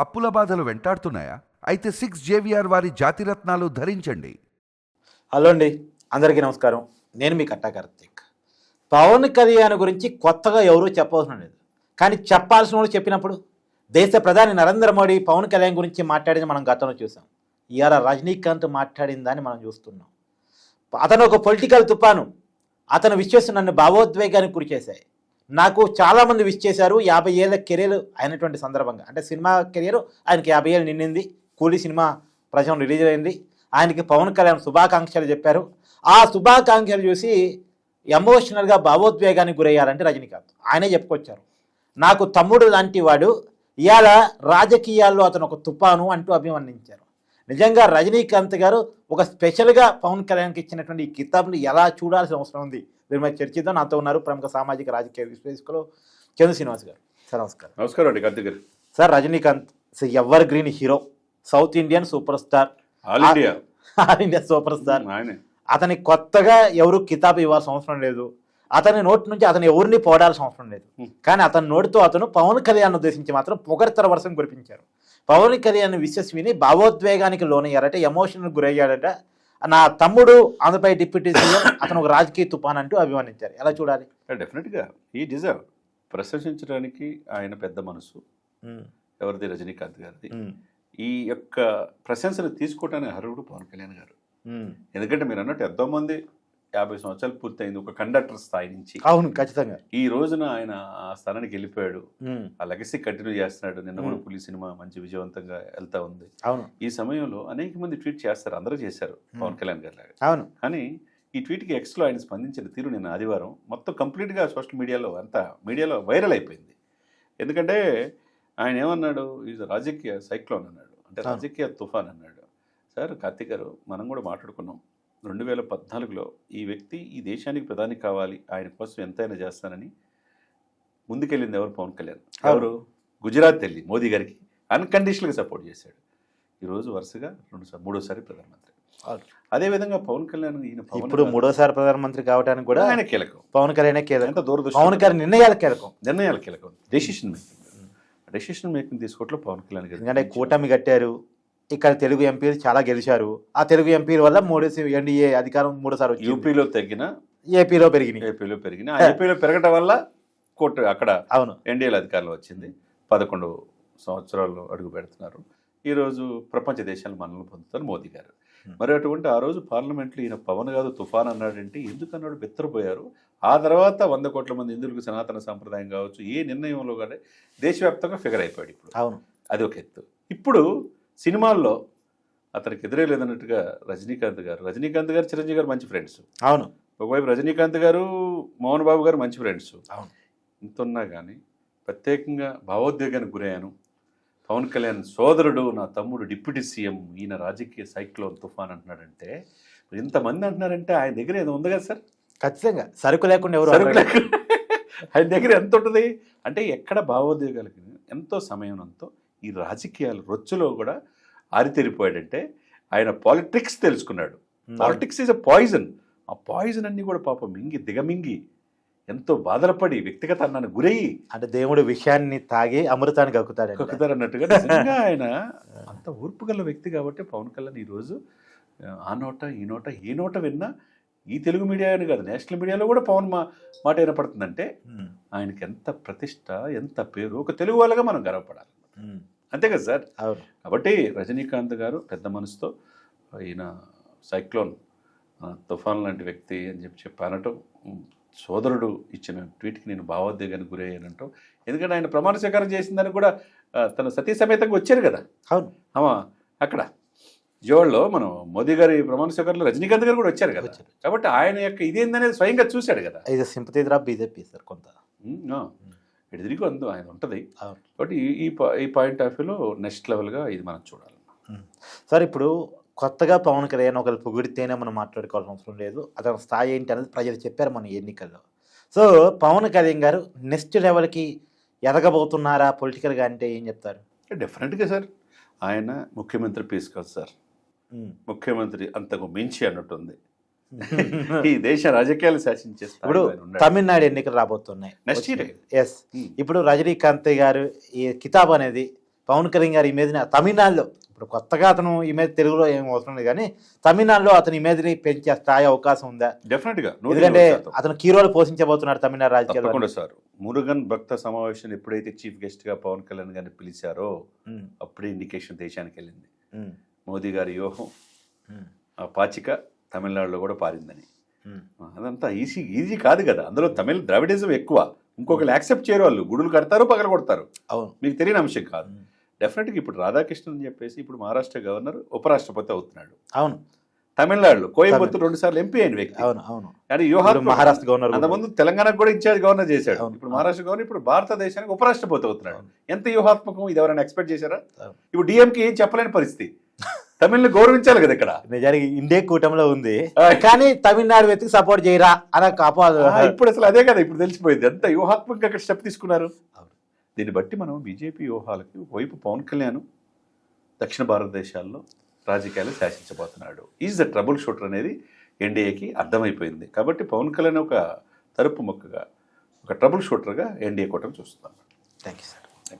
అప్పుల బాధలు వెంటాడుతున్నాయా? అయితే సిక్స్ జేవిఆర్ వారి జాతిరత్నాలు ధరించండి. హలో అండి. అందరికీ నమస్కారం. నేను మీ కట్టా కార్తీక్. పవన్ కళ్యాణ్ గురించి కొత్తగా ఎవరూ చెప్పవలసిన లేదు. కానీ చెప్పాల్సిన వాళ్ళు చెప్పినప్పుడు దేశ ప్రధాని నరేంద్ర మోడీ పవన్ కళ్యాణ్ గురించి మాట్లాడింది మనం గతంలో చూసాం. ఇవాళ రజనీకాంత్ మాట్లాడిందని మనం చూస్తున్నాం. అతను ఒక పొలిటికల్ తుపాను. అతను విషయస్ నన్ను భావోద్వేగానికి గురి చేశాయి. నాకు చాలామంది విష్ చేశారు యాభై ఏళ్ళ కెరీర్ అయినటువంటి సందర్భంగా. అంటే సినిమా కెరీర్ ఆయనకి యాభై ఏళ్ళు నిండింది. కూలీ సినిమా ప్రజలు రిలీజ్ అయింది. ఆయనకి పవన్ కళ్యాణ్ శుభాకాంక్షలు చెప్పారు. ఆ శుభాకాంక్షలు చూసి ఎమోషనల్గా భావోద్వేగానికి గురయ్యారంటే రజనీకాంత్. ఆయనే చెప్పుకొచ్చారు. నాకు తమ్ముడు లాంటి వాడు. ఇవాళ రాజకీయాల్లో అతను ఒక తుపాను అంటూ అభివర్ణించారు. నిజంగా రజనీకాంత్ గారు ఒక స్పెషల్గా పవన్ కళ్యాణ్కి ఇచ్చినటువంటి ఈ కితాబ్ని ఎలా చూడాల్సిన అవసరం ఉంది? దీని మీద చర్చిద్దాం. నాతో ఉన్నారు ప్రముఖ సామాజిక రాజకీయ విశ్లేషకులు చంద్ర శ్రీనివాస్ గారు. సార్ నమస్కారం. నమస్కారం అండి. కార్తీక్ గారు. Sir Rajinikanth evergreen hero? South Indian super star all India. All India super star అతని కొత్తగా ఎవరు కితాబ్ ఇవ్వాల్సిన అవసరం లేదు. అతని నోటి నుంచి అతను ఎవరిని పోడాల్సిన అవసరం లేదు. కానీ అతని నోటితో అతను పవన్ కళ్యాణ్ ఉద్దేశించి మాత్రం పొగడ్తల వర్షం కురిపించారు. పవన్ కళ్యాణ్ విశ్వస్ విని భావోద్వేగానికి లోనయ్యారట ఎమోషనల్ గురయ్యాడట. నా తమ్ముడు ఆంధ్రప్రదేశ్ డిప్యూటీ సీఎం అతను ఒక రాజకీయ తుఫాన్ అంటూ అభిమానించారు. ఎలా చూడాలి? డెఫినెట్గా ఈ డిజర్వ్ ప్రశంసించడానికి ఆయన పెద్ద మనసు. ఎవరిది? రజనీకాంత్ గారిది. ఈ యొక్క ప్రశంసను తీసుకోవడానికి అర్హుడు పవన్ కళ్యాణ్ గారు. ఎందుకంటే మీరు అన్నట్టు ఎంతో మంది యాభై సంవత్సరాలు పూర్తయింది ఒక కండక్టర్ స్థాయి నుంచి. అవును ఖచ్చితంగా. ఈ రోజున ఆయన ఆ స్థానానికి వెళ్ళిపోయాడు. ఆ లెగసీ కంటిన్యూ చేస్తున్నాడు. నిన్న కూడా. పులి సినిమా మంచి విజయవంతంగా వెళ్తా ఉంది. అవును. ఈ సమయంలో అనేక మంది ట్వీట్ చేస్తారు. అందరూ చేశారు పవన్ కళ్యాణ్ గారి లాగా. అవును. కానీ ఈ ట్వీట్కి ఎక్స్లో ఆయన స్పందించిన తీరు నిన్న ఆదివారం మొత్తం కంప్లీట్గా సోషల్ మీడియాలో అంతా మీడియాలో వైరల్ అయిపోయింది. ఎందుకంటే ఆయన ఏమన్నాడు? ఈజ్ రాజకీయ సైక్లోన్ అన్నాడు. అంటే. రాజకీయ తుఫాన్ అన్నాడు. సార్ కార్తీక్ గారు మనం కూడా మాట్లాడుకున్నాం. రెండు వేల పద్నాలుగులో ఈ వ్యక్తి ఈ దేశానికి ప్రధాని కావాలి ఆయన కోసం ఎంతైనా చేస్తానని ముందుకెళ్ళింది ఎవరు? పవన్ కళ్యాణ్. ఎవరు? గుజరాత్ వెళ్ళి మోదీ గారికి అన్కండిషనల్గా సపోర్ట్ చేశాడు. ఈరోజు వరుసగా రెండుసారి మూడోసారి ప్రధానమంత్రి. అదేవిధంగా పవన్ కళ్యాణ్ ఈయన ఇప్పుడు మూడోసారి ప్రధానమంత్రి కావడానికి కూడా ఆయన కీలకం. పవన్ కళ్యాణ్ కీలకం. దూరదృష్టి పవన్ కళ్యాణ్ నిర్ణయాలు కీలకం. నిర్ణయాలు కీలకం. డెసిషన్ మేకింగ్ డెసిషన్ మేకింగ్ తీసుకోవట్లో పవన్ కళ్యాణ్ గారు. ఎందుకంటే కూటమి కట్టారు. ఇక్కడ తెలుగు ఎంపీలు చాలా గెలిచారు. ఆ తెలుగు ఎంపీల వల్ల మూడు ఎన్డీఏ అధికారం మూడోసారి యూపీలో తగ్గిన ఏపీలో పెరిగినాయి. ఏపీలో పెరిగిన. ఏపీలో పెరగటం వల్ల కోర్టు అక్కడ అవును. ఎన్డీఏలో అధికారంలో వచ్చింది. పదకొండు సంవత్సరాలు అడుగు పెడుతున్నారు. ఈరోజు ప్రపంచ దేశాలు మనల్ని పొందుతారు మోదీ గారు. మరి అటువంటి ఆ రోజు పార్లమెంట్లో ఈయన పవన్ కాదు తుఫాన్ అన్నాడంటే ఎందుకు అన్నాడు బెత్తరపోయారు. ఆ తర్వాత వంద కోట్ల మంది హిందువులకు సనాతన సాంప్రదాయం కావచ్చు ఏ నిర్ణయంలో కానీ దేశవ్యాప్తంగా ఫిగర్ అయిపోయాడు ఇప్పుడు. అవును. అది ఒక ఎత్తు. ఇప్పుడు సినిమాల్లో అతనికి ఎదురే లేదన్నట్టుగా రజనీకాంత్ గారు. రజనీకాంత్ గారు చిరంజీవి గారు మంచి ఫ్రెండ్స్ అవును. ఒకవైపు రజనీకాంత్ గారు మోహన్ బాబు గారు మంచి ఫ్రెండ్స్ అవును. ఇంత ఉన్నా కానీ ప్రత్యేకంగా భావోద్వేగానికి గురయ్యాను. పవన్ కళ్యాణ్ సోదరుడు నా తమ్ముడు డిప్యూటీ సీఎం ఈయన రాజకీయ సైక్లోన్ తుఫాన్ అంటున్నాడంటే ఇంతమంది అంటున్నారంటే ఆయన దగ్గర ఏదో ఉంది కదా సార్? ఖచ్చితంగా. సరుకు లేకుండా ఎవరు సరుకు. లేకుండా. ఆయన దగ్గర ఎంత ఉంటుంది? అంటే ఎక్కడ భావోద్వేగాలకి ఎంతో సమయం ఎంతో ఈ రాజకీయాలు రొచ్చులో కూడా ఆరితేరిపోయాడంటే ఆయన పాలిటిక్స్ తెలుసుకున్నాడు. Politics is a poison. ఆ పాయిజన్ అన్ని కూడా పాపం మింగి దిగమింగి ఎంతో బాధలపడి వ్యక్తిగత అన్నాను గురయ్యి అంటే దేవుడు విషయాన్ని తాగి అమృతాన్ని కక్కుతాడు కక్కుతారు అన్నట్టుగా నిజంగా ఆయన అంత ఓర్పు గల వ్యక్తి కాబట్టి పవన్ కళ్యాణ్ ఈరోజు ఆ నోట ఈ నోట ఏ నోట విన్నా ఈ తెలుగు మీడియా అని కాదు నేషనల్ మీడియాలో కూడా పవన్ మా మాట వినపడుతుందంటే ఆయనకి ఎంత ప్రతిష్ట ఎంత పేరు ఒక తెలుగు వాళ్ళగా మనం గర్వపడాలి. అంతే కదా సార్? అవును. కాబట్టి రజనీకాంత్ గారు పెద్ద మనసుతో ఈయన సైక్లోన్ తుఫాన్ లాంటి వ్యక్తి అని చెప్పి చెప్పి అనటం ఉమ్, సోదరుడు ఇచ్చిన ట్వీట్కి నేను భావోద్వేగానికి గురయ్యానంటాం ఎందుకంటే ఆయన ప్రమాణ స్వీకారం చేసిందని కూడా తన సతీ సమేతంగా వచ్చారు కదా? అవును. ఆమా అక్కడ. విజయవాడలో మనం మోదీ గారి ప్రమాణ స్వీకారంలో రజనీకాంత్ గారు కూడా వచ్చారు కదా? వచ్చారు. కాబట్టి ఆయన యొక్క ఇదేందనేది స్వయంగా చూశాడు కదా? ఇది సింపతి రా బీజేపీ సార్ కొంత. ఇటు తిరిగి అందు ఆయన ఉంటుంది. కాబట్టి ఈ- ఈ పాయింట్ ఆఫ్ వ్యూలో నెక్స్ట్ లెవెల్గా ఇది మనం చూడాలి. సార్ ఇప్పుడు కొత్తగా పవన్ కళ్యాణ్ ఒకరు పొగిడితేనే మనం మాట్లాడుకోవాల్సిన అవసరం లేదు. అతని స్థాయి ఏంటి అనేది ప్రజలు చెప్పారు మన ఎన్నికల్లో. సో పవన్ కళ్యాణ్ గారు నెక్స్ట్ లెవెల్కి ఎదగబోతున్నారా? పొలిటికల్గా అంటే ఏం చెప్తారు? డెఫినెట్గా సార్. ఆయన ముఖ్యమంత్రి పీస్ కాదు సార్. ముఖ్యమంత్రి అంతకు మించి అన్నట్టుంది. ఈ దేశ రాజకీయాలు శాసించే స్థాయిలో ఇప్పుడు. తమిళనాడు ఎన్నికలు రాబోతున్నాయి. Next year. ఎస్. ఇప్పుడు రజనీకాంత్ గారు ఈ కితాబ్ అనేది పవన్ కళ్యాణ్ గారి ఇమేజ్ని తమిళనాడులో ఇప్పుడు కొత్తగా అతను ఇమేజ్ తెలుగులో ఏం అవసరం లేదు కానీ తమిళనాడులో అతని ఇమేజ్ని పెంచే స్థాయి అవకాశం ఉందా? డెఫినెట్గా. నూటికి ఎందుకంటే. అతను కీ రోల్ పోషించబోతున్నాడు తమిళనాడు తప్పకుండా సార్. మురుగన్ భక్త సమావేశం ఎప్పుడైతే చీఫ్ గెస్ట్గా పవన్ కళ్యాణ్ గారిని పిలిచారో అప్పుడే ఇండికేషన్ దేశానికి వెళ్ళింది. మోదీ గారి వ్యూహం ఆ పాచిక తమిళనాడులో కూడా పారిందని. అదంతా ఈజీ ఈజీ కాదు కదా. అందులో తమిళ ద్రావిడిజం ఎక్కువ. ఇంకొకరు యాక్సెప్ట్ చేయరు వాళ్ళు. గుడులు కడతారు పగల కొడతారు. అవును. మీకు తెలియని అంశం కాదు. డెఫినెట్గా ఇప్పుడు రాధాకృష్ణన్ అని చెప్పేసి ఇప్పుడు మహారాష్ట్ర గవర్నర్ ఉపరాష్ట్రపతి అవుతున్నాడు. అవును. తమిళనాడులో కోయంబత్తూరు రెండు సార్లు ఎంపీ అయిన వ్యక్తి. అవును అవును. కానీ వ్యూహాత్మక మహారాష్ట్ర గవర్నర్. అంతకుముందు తెలంగాణకు కూడా ఇన్ఛార్జ్ గవర్నర్ చేశాడు. ఇప్పుడు. మహారాష్ట్ర గవర్నర్ ఇప్పుడు భారతదేశానికి ఉపరాష్ట్రపతి అవుతున్నాడు. ఎంత వ్యూహాత్మకం ఇది ఎవరైనా ఎక్స్పెక్ట్ చేశారా. ఇప్పుడు డిఎంకి ఏం చెప్పలేని పరిస్థితి. తమిళ్ని గౌరవించాలి కదా ఇక్కడ? నిజానికి ఇండియా కూటమిలో ఉంది. కానీ తమిళనాడు వ్యక్తికి సపోర్ట్ చేయరా అని అపవాదు ఇప్పుడు అసలు అదే కదా ఇప్పుడు తెలిసిపోయింది. ఎంత వ్యూహాత్మకంగా అక్కడ స్టెప్ తీసుకున్నారు. దీన్ని బట్టి మనం బీజేపీ వ్యూహాలకి వైపు పవన్ కళ్యాణ్ దక్షిణ భారతదేశాల్లో రాజకీయాలు శాసించబోతున్నాడు. ఈజ్ ద ట్రబుల్ షూటర్ అనేది ఎన్డీఏకి అర్థమైపోయింది. కాబట్టి పవన్ కళ్యాణ్ ఒక తలుపు మొక్కగా ఒక ట్రబుల్ షూటర్గా ఎన్డీఏ కూటమి చూస్తున్నాం. Thank you sir